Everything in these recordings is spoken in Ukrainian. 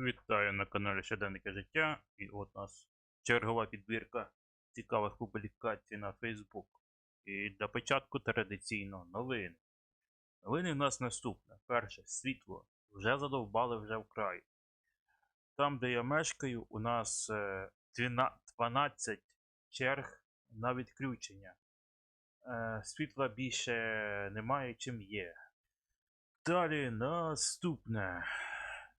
Вітаю на каналі Щоденники життя. І от у нас чергова підбірка цікавих публікацій на Facebook. І для початку традиційно новини. Новини в нас наступне. Перше, світло. Вже задовбали вже вкрай. Там, де я мешкаю, у нас е, 12 12 черг на відключення. Е, Світла більше немає, чим є. Далі наступне.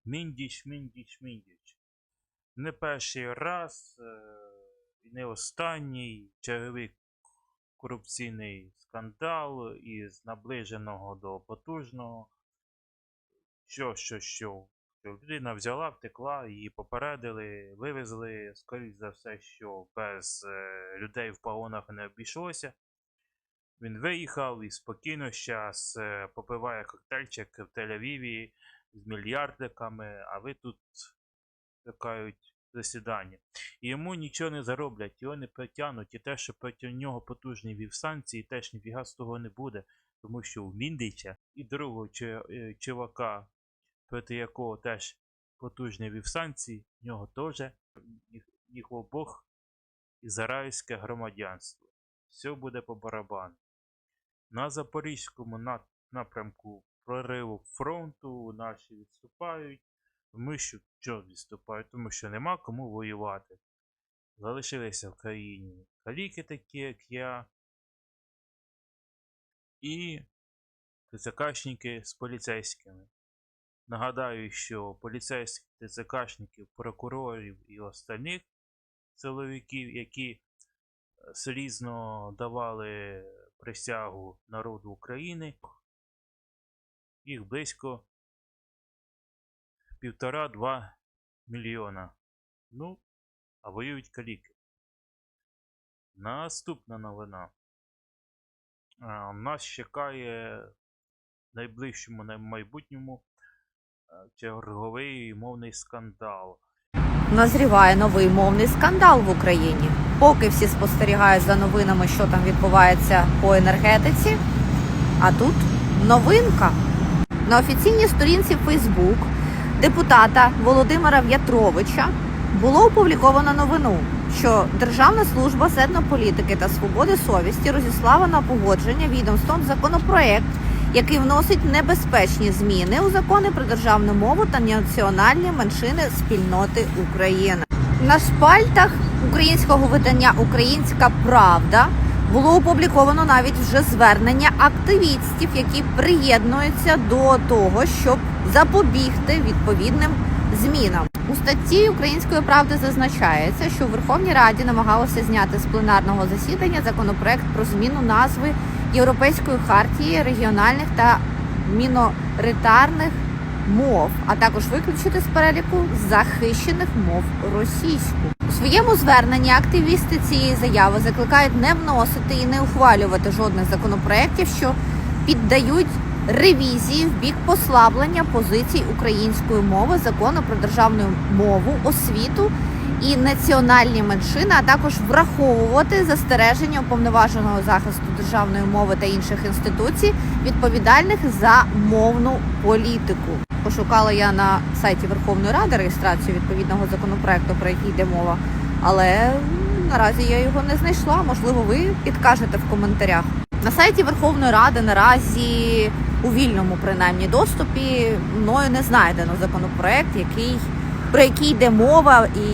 Міндіч, міндіч, міндіч. Не перший раз, е, і не останній черговий корупційний скандал із наближеного до потужного. Що, що, що? Людина взяла, втекла, її попередили, вивезли, скоріш за все, що без е, людей в погонах не обійшлося. Він виїхав і спокійно зараз попиває коктейльчик в Тель-Авіві з мільярдиками, а ви тут чекають засідання. І йому нічого не зароблять, його не притягнуть, і те, що проти нього потужні вівсанції, теж ніфіга з того не буде, тому що у Міндича і другого е, чувака, проти якого теж потужні вівсанції, в нього теж їх, їх обох ізраїльське громадянство. Все буде по барабану. На Запорізькому напрямку прориву фронту наші відступають. Тому що що відступають? Тому що нема кому воювати. Залишилися в країні каліки такі, як я. І ТЦКшники з поліцейськими. Нагадаю, що поліцейських ТЦКшників, прокурорів і остальних силовиків, які е, слізно давали присягу народу України, їх близько півтора-два мільйона. Ну, а воюють каліки. Наступна новина. Нас чекає в найближчому най- майбутньому черговий мовний скандал. Назріває новий мовний скандал в Україні. Поки всі спостерігають за новинами, що там відбувається по енергетиці. А тут новинка. На офіційній сторінці Фейсбук депутата Володимира В'ятровича було опубліковано новину, що Державна служба з етнополітики та свободи совісті розіслала на погодження відомством законопроект, який вносить небезпечні зміни у закони про державну мову та національні меншини спільноти України. На шпальтах українського видання Українська Правда було опубліковано навіть вже звернення активістів, які приєднуються до того, щоб запобігти відповідним змінам. У статті Української правди зазначається, що у Верховній Раді намагалося зняти з пленарного засідання законопроект про зміну назви Європейської хартії регіональних та міноритарних мов, а також виключити з переліку захищених мов російську. У своєму зверненні активісти цієї заяви закликають не вносити і не ухвалювати жодних законопроєктів, що піддають ревізії в бік послаблення позицій української мови, закону про державну мову, освіту і національні меншини, а також враховувати застереження уповноваженого захисту державної мови та інших інституцій, відповідальних за мовну політику. Пошукала я на сайті Верховної Ради реєстрацію відповідного законопроекту, про який йде мова, але наразі я його не знайшла. Можливо, ви підкажете в коментарях. На сайті Верховної Ради наразі у вільному принаймні доступі мною не знайдено законопроект, який про який йде мова, і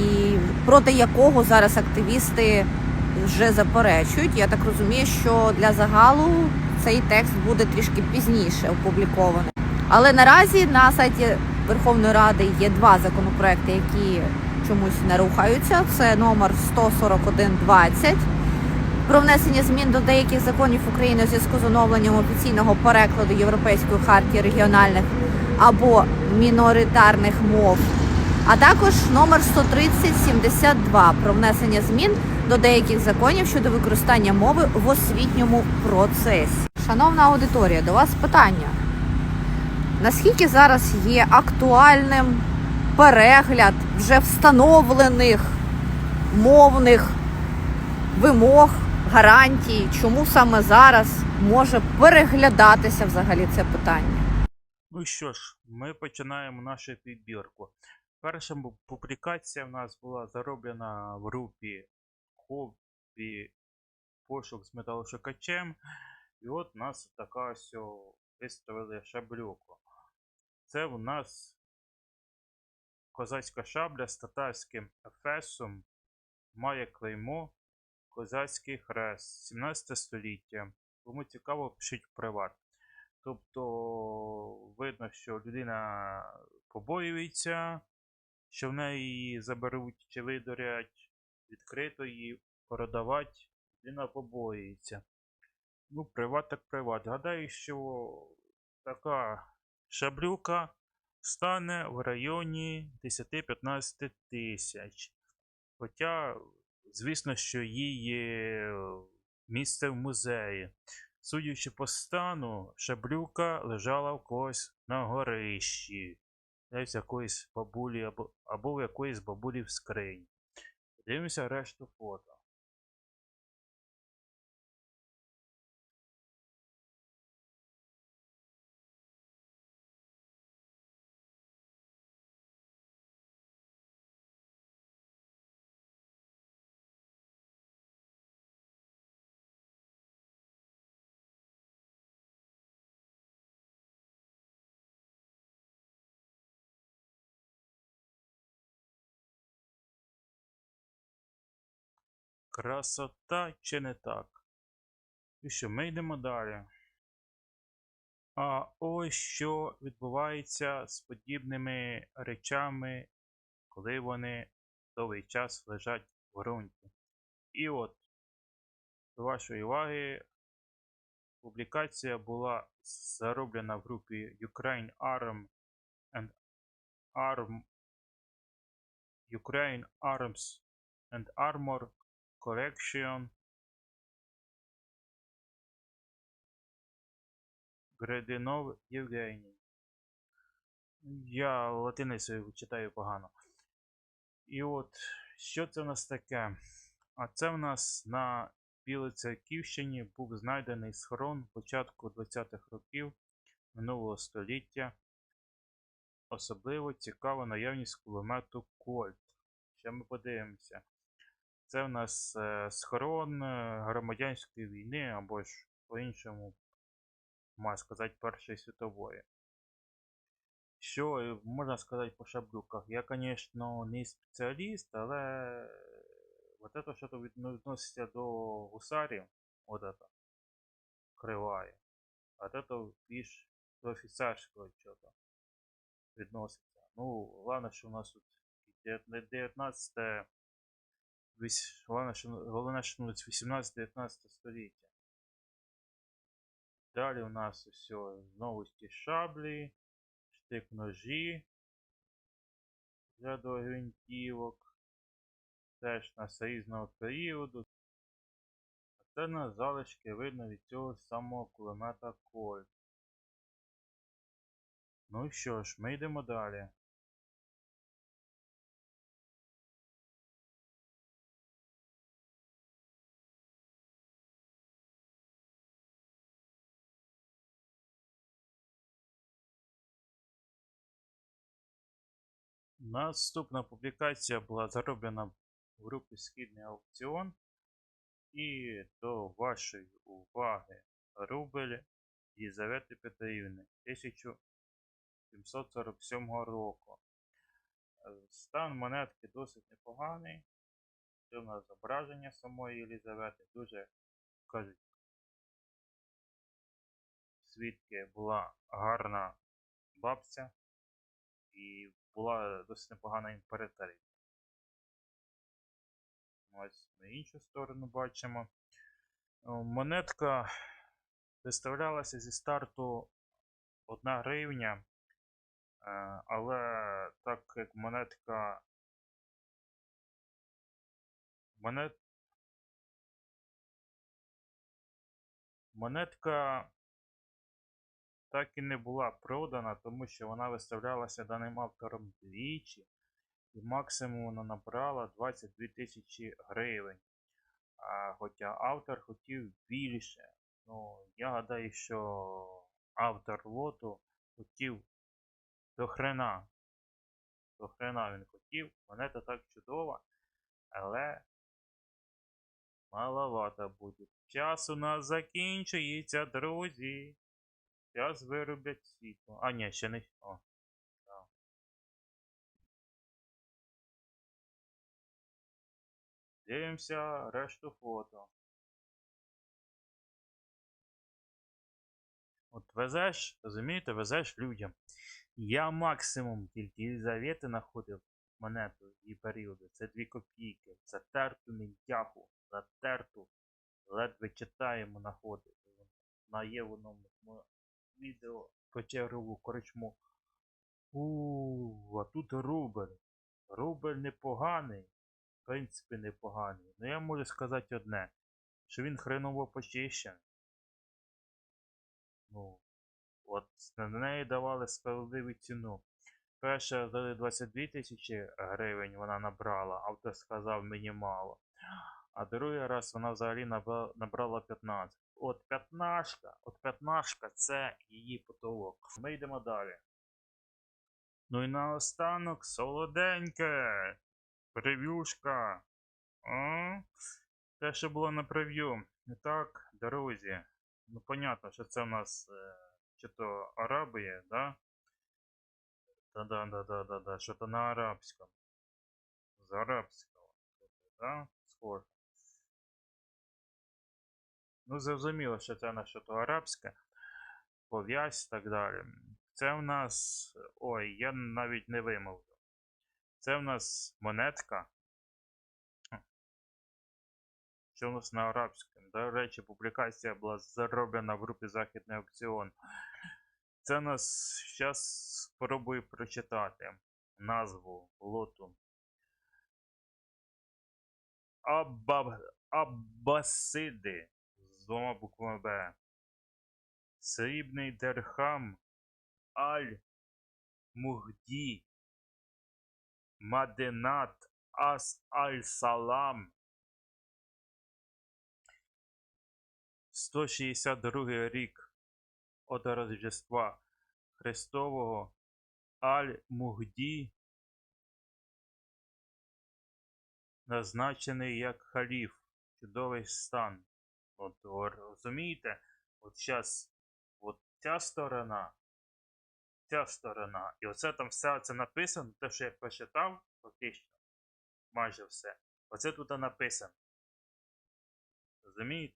проти якого зараз активісти вже заперечують. Я так розумію, що для загалу цей текст буде трішки пізніше опублікований. Але наразі на сайті Верховної Ради є два законопроекти, які чомусь не рухаються. Це номер 14120 про внесення змін до деяких законів України у зв'язку з оновленням офіційного перекладу Європейської хартії регіональних або міноритарних мов, а також номер 13072 про внесення змін до деяких законів щодо використання мови в освітньому процесі. Шановна аудиторія, до вас питання. Наскільки зараз є актуальним перегляд вже встановлених мовних вимог, гарантій, чому саме зараз може переглядатися взагалі це питання? Ну що ж, ми починаємо нашу підбірку. Перша публікація в нас була зароблена в групі хобі пошук з металошукачем. І от у нас така ось виставили шаблюку. Це у нас козацька шабля з татарським ефесом має клеймо Козацький хрест 17 століття. Кому цікаво, пишіть приват. Тобто видно, що людина побоюється, що в неї заберуть чи видорять, відкрито її продавати, людина побоюється. Ну, приват так приват. Гадаю, що така шаблюка стане в районі 10-15 тисяч. Хоча, звісно, що їй є місце в музеї. Судячи по стану, шаблюка лежала в когось на горищі. Десь якоїсь бабулі або, або в якоїсь бабулі в скрині. Дивимося решту фото. Красота чи не так? І що, ми йдемо далі. А ось що відбувається з подібними речами, коли вони довгий час лежать в ґрунті. І от, до вашої уваги, публікація була зароблена в групі Ukraine Arm and Arm Ukraine Arms and Armor Correction Грединов Євгеній. Я латиницею читаю погано. І от, що це в нас таке? А це в нас на Білоцерківщині був знайдений схорон початку 20-х років минулого століття. Особливо цікава наявність кулемету Кольт. Ще ми подивимося. Це в нас е, схорон е, громадянської війни, або ж по-іншому, можна сказати, Першої світової. Що е, можна сказати по шаблюках? Я, звісно, не спеціаліст, але вот это що то відноситься до гусарів, от это, криває. А от это більш до офіцерського чого відноситься. Ну, головне, що у нас тут 19 Вісь- Головне, що, ну, 18-19 століття. Далі у нас все знову ті шаблі, штик ножі для до гвинтівок. Теж на різного періоду. А це на залишки видно від цього самого кулемета Кольт. Ну що ж, ми йдемо далі. Наступна публікація була зароблена в групі Східний аукціон. І до вашої уваги рубль Єлизавети Петрівни 1747 року. Е, Стан монетки досить непоганий. Це у нас зображення самої Єлизавети. Дуже кажуть, свідки була гарна бабця і була досить непогана імператриця. Ось на іншу сторону бачимо. Монетка виставлялася зі старту 1 гривня, е, але так як монетка монет... монетка так і не була продана, тому що вона виставлялася даним автором двічі, і максимум вона набрала 22 тисячі гривень. А, хоча автор хотів більше. Ну, я гадаю, що автор лоту хотів до хрена. до хрена він хотів. Монета так чудова, але маловато буде. Час у нас закінчується, друзі. Час вироблять світло. А, ні, ще не. О. Дивимося решту фото. От везеш, розумієте, везеш людям. Я максимум тільки Єлизавети знаходив монету і періоду. Це 2 копійки. Затерту мінтяху. Затерту. Ледве читаємо знаходив. На є в одному мо- відео про чергову коричму. У, а тут рубль. Рубль непоганий. В принципі, непоганий. Ну я можу сказати одне, що він хреново почищений. Ну, от на неї давали справедливу ціну. Перша за 22 тисячі гривень вона набрала, автор сказав мені мало. А другий раз вона взагалі набрала 15. От п'ятнашка, от п'ятнашка це її потолок. Ми йдемо далі. Ну і наостанок солоденьке. Прев'юшка. Те, що було на прев'ю. І так, друзі. Ну, понятно, що це в нас е, чи то Арабія, да? Да-да-да-да-да-да, що-то на арабському. З арабського. Да? Схоже. Ну, зрозуміло, що це на що-то арабське. Пов'язь і так далі. Це в нас. Ой, я навіть не вимовлю. Це в нас монетка. Що в нас на арабському? До речі, публікація була зроблена в групі Західний аукціон. Це в нас зараз спробую прочитати назву лоту. Абба... Аббасиди двома буквами Б. Срібний Дерхам Аль Мухді Маденат Ас Аль Салам 162 рік от Рождества Христового Аль Мухді назначений як халіф. Чудовий стан. От розумієте, от зараз от ця сторона, ця сторона, і оце там все це написано, те, що я прочитав, фактично, майже все. Оце тут написано. Розумієте?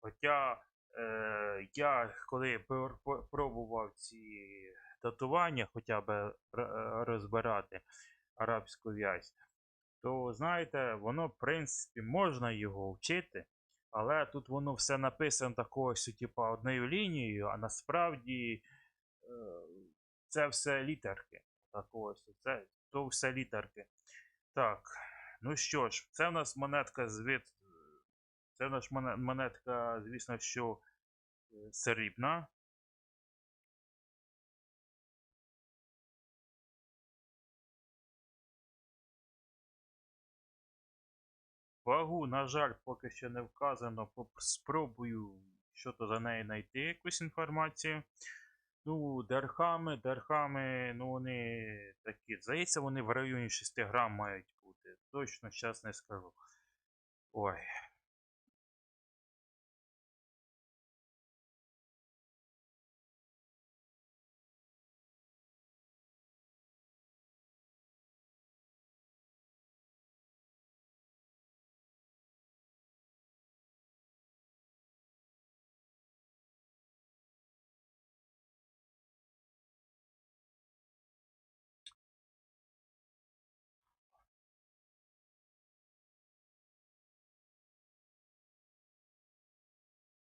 Хоча е, я коли пр- пр- пробував ці татування хоча б е, розбирати арабську в'язь, то знаєте, воно, в принципі, можна його вчити, але тут воно все написано такою, що, типа, одною лінією, а насправді е, це все літерки. Так ось, це то все літерки. Так, ну що ж, це в нас монетка з від. Це в нас монетка, звісно, що е, срібна. Вагу, на жаль, поки що не вказано. Спробую що то за неї знайти якусь інформацію. Ну, дерхами, дерхами, ну вони такі. Здається, вони в районі 6 грам мають бути. Точно зараз не скажу. Ой.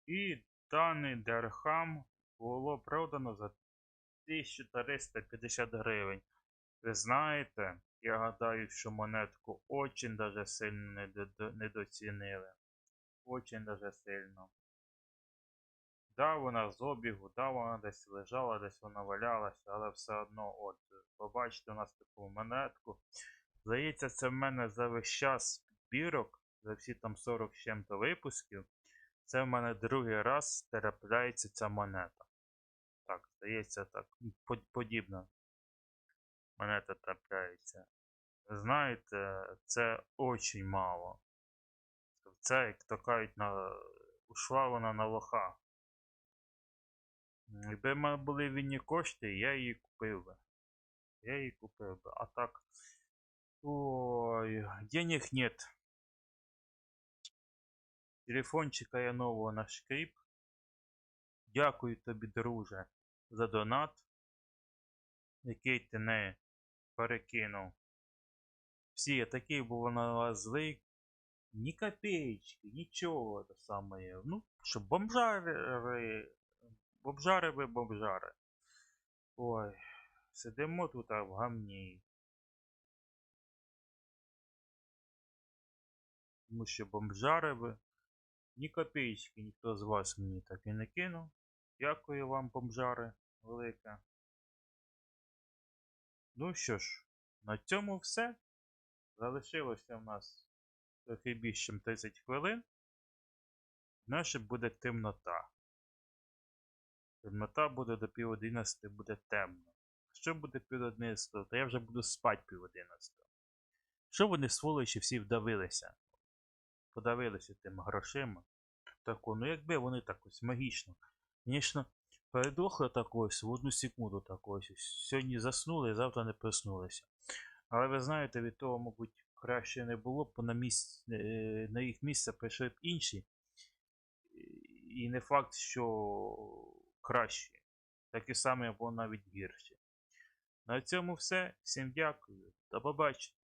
І даний дерхам було продано за 1350 гривень. Ви знаєте, я гадаю, що монетку очень даже сильно недоцінили. Очень даже сильно. Да, вона з обігу, да, вона десь лежала, десь вона валялася, але все одно, от, побачите у нас таку монетку. Здається, це в мене за весь час підбірок, за всі там 40 з чим-то випусків. Це в мене другий раз трапляється ця монета. Так, Здається, так. по- Подібно. Мене це трапляється. Знаєте, це очень мало. Це, як то кажуть, на... ушла вона на лоха. Якби в мене були вільні кошти, я її купив би. Я її купив би. А так. Ой, денег нет. Телефончика я нового на шкріп. Дякую тобі, друже, за донат, який ти не перекинув. Всі, я такий був на вас злий. Ні копеечки, нічого те саме. Ну, що бомжари. Бомжари ви бомжари. Ой, сидимо тут в гамні. Тому що бомжари ви. Ні копеечки ніхто з вас мені так і не кинув. Дякую вам, бомжари, велике. Ну що ж, на цьому все. Залишилося в нас трохи більше, ніж 30 хвилин. Наше буде темнота. Темнота буде до пів 11 буде темно. Що буде пів 11, то я вже буду спати пів 11. Що вони сволочі всі вдавилися? Подавилися тими грошима. Тако, ну якби вони так ось магічно. Звісно, передохли так ось в одну секунду так ось. Сьогодні заснули, завтра не проснулися. Але ви знаєте, від того, мабуть, краще не було бо на, місць, е, на їх місце прийшли б інші. І не факт, що кращі. Такі самі або навіть гірші. На цьому все. Всім дякую. До побачення.